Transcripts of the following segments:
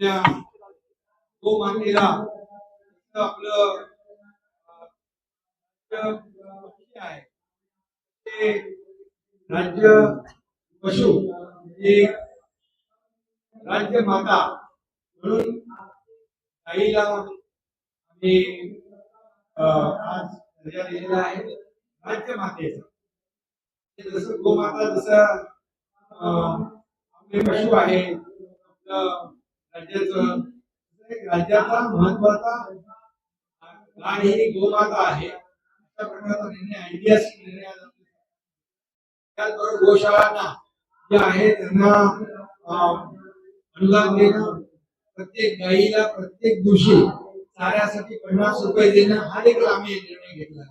तो मानलेला आपलं आहे. ते राज्य पशु म्हणजे राज्य माता म्हणून आईला आम्ही आज दर्जा दिलेला आहे राज्य मातेचा. ते जसं गोमाता जसं अं, आपले पशु आहे आपलं राज्याचं राज्याचा महत्त्वाचा गाय ही गोमाता आहे. अशा प्रकारचा निर्णय ऐतिहासिक निर्णय त्याचबरोबर गोशाळांना जे आहे त्यांना अनुदान देणं प्रत्येक गायीला प्रत्येक दिवशी चाऱ्यासाठी पन्नास रुपये देणं हा देखील आम्ही निर्णय घेतला.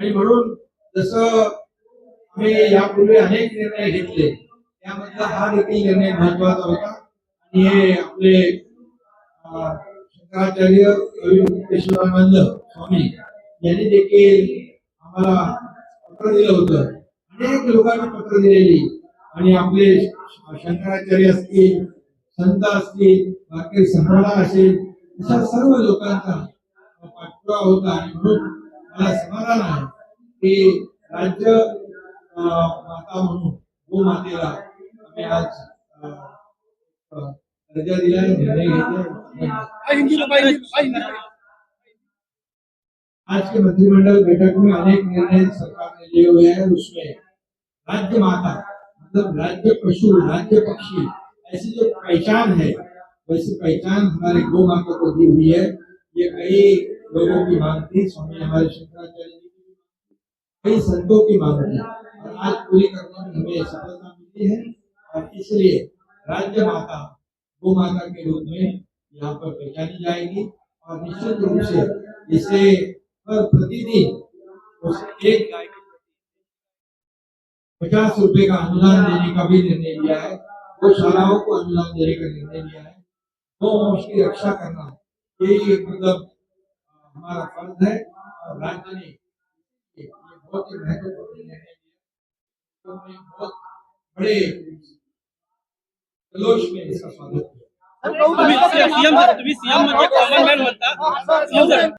आणि म्हणून जसं आम्ही यापूर्वी अनेक निर्णय घेतले त्यामधला हा देखील निर्णय महत्त्वाचा होता. आणि हे आपले शंकराचार्य केशवानंद स्वामी यांनी देखील आम्हाला पत्र दिलं होतं. अनेक लोकांनी पत्र दिलेली. आणि आपले शंकराचार्य असतील संत असतील बाकी संप्रदाय असेल अशा सर्व लोकांचा पाठपुरावा होता. आणि म्हणून मला समाधान आहे की राज्य माता म्हणून गोमातेला आम्ही आज आज के मंत्रिमंडल बैठक में अनेक निर्णय सरकार ने लिए हुए हैं, उसमें राज्य माता मतलब राज्य पशु, राज्य पक्षी, ऐसी जो पहचान है, वैसी पहचान हमारे गौ माता को दी हुई है। ये कई लोगों की मांग थी, स्वामी हमारे शंकराचार्य जी की कई संतों की मांग थी। और आज पूरी करने में हमें सफलता मिली है, और इसलिए राज्य माता गौ माता के रूप में यहाँ पर पहचानी जाएगी और निश्चित रूप से इसे हर प्रतिदिन उस एक गाय पचास रुपए का अनुदान देने का भी निर्णय लिया है। गौशालाओं को अनुदान देने का निर्णय लिया है। गौ की रक्षा करना यही मतलब हमारा फ़र्ज़ है और राज्य ने बहुत ही महत्वपूर्ण निर्णय लिया। बहुत बड़े जल्लोष में इसका स्वागत तुम्ही सीएम तुम्ही सीएम म्हणजे कॉमन मॅन CM